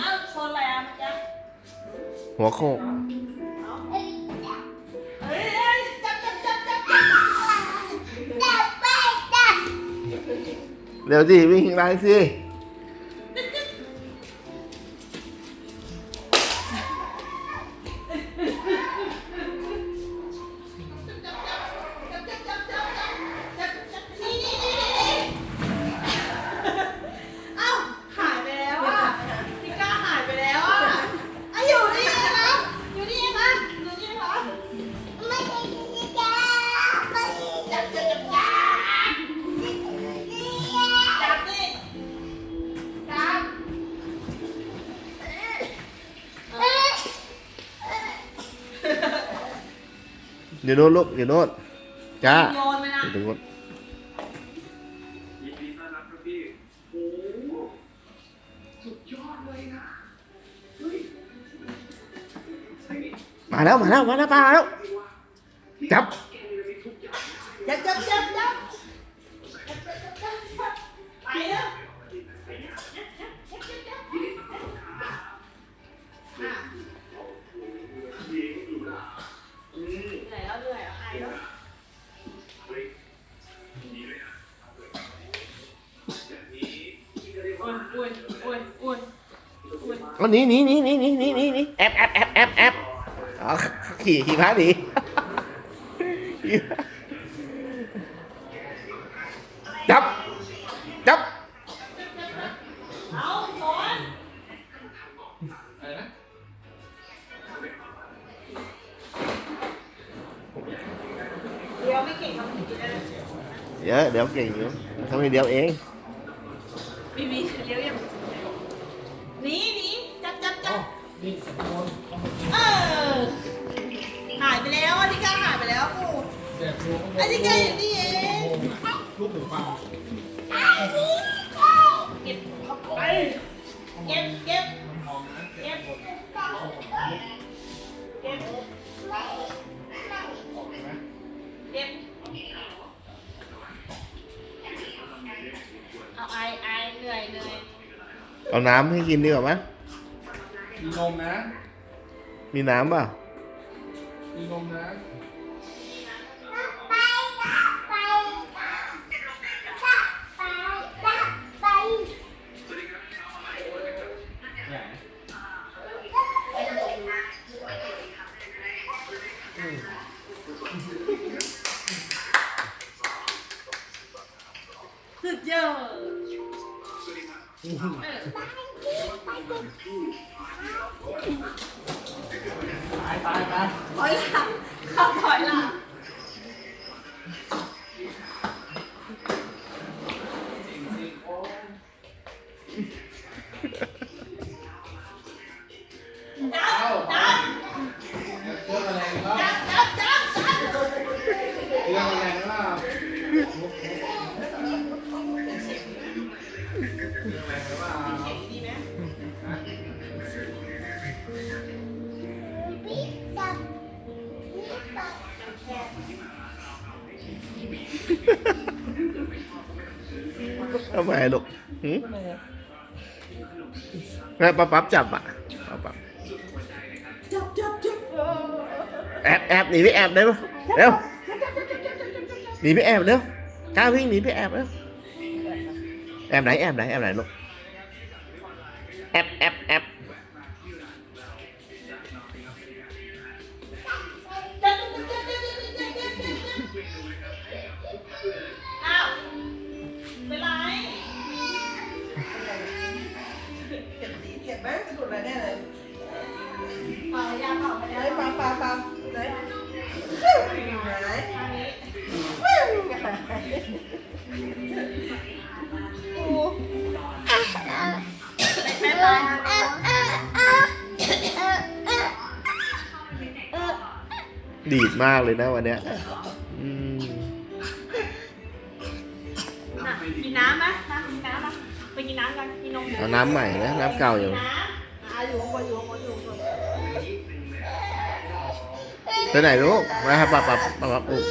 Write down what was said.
อาวนอะไอะเม่หัวโคกเฮ้ยเอ้จับจับจับจับจับเร็วสิวิ่งไล่สิ เดี๋ยวโน้นลูกเดี๋ยวโน้นจ้าโยนไปนะเดี๋ยวโน้นยินดีต้อนรับครับพี่โอ้โหสุดยอดเลยนะเฮ้ยใส่มาแล้วมาแล้วมาแล้วมาแล้วจับแกนี่มีทุกอย่างจับ จับจับจับ อ้วว่านอ้วนอ้วนอ้วนอ้วนอันนี้นี่นี่นี่นี่นี่นี่นี่แอบแอบแอบแอบแอบอ๋อขี่ขี่ม้าหนีจับจับเอาสอนอะไรนะเดี๋ยวไม่เก่งทำผิดเลยเดี๋ยวเดี๋ยวเก่งอยู่ทำให้เดียวเอง บีบีเลี้ยวยังหนีหนีจับจับจับเออหายไปแล้วอธิการหายไปแล้วกูอธิการอยู่นี่เองเก็บเข้าไปเก็บเก็บเก็บเก็บเก็บ เอาน้ำให้กินดีกว่าไหมมีนมนะ มีน้ำเปล่ามีนมนะสุดยอด เออตายตายตายถอยหลังเข้าถอยหลัง ทำไมลูกหืมแม่ปั๊บปั๊บจับอะปั๊บปั๊บจับจับจับแอบแอบหนีไปแอบได้ปะเร็วหนีไปแอบเร็วกล้าวิ่งหนีไปแอบเร็วแอบไหนแอบไหนแอบไหนลูกแอบแอบแอบ ป่ายาเป่าไปไหนแล้วปลาปลาปลาไหนไหนอันนี้โอ้ไม่ไปดีดมากเลยนะวันเนี้ยอืมน่ะกินน้ำไหมน้ำกินน้ำไหมไปกินน้ำกันกินนมเอาน้ำใหม่นะน้ำเก่าอยู่ น้ำ อะอยู่ข้างบนอยู่ข้างบนอยู่ข้างบน ไปไหนลูกมาครับปับปับปับปับอุ๊ย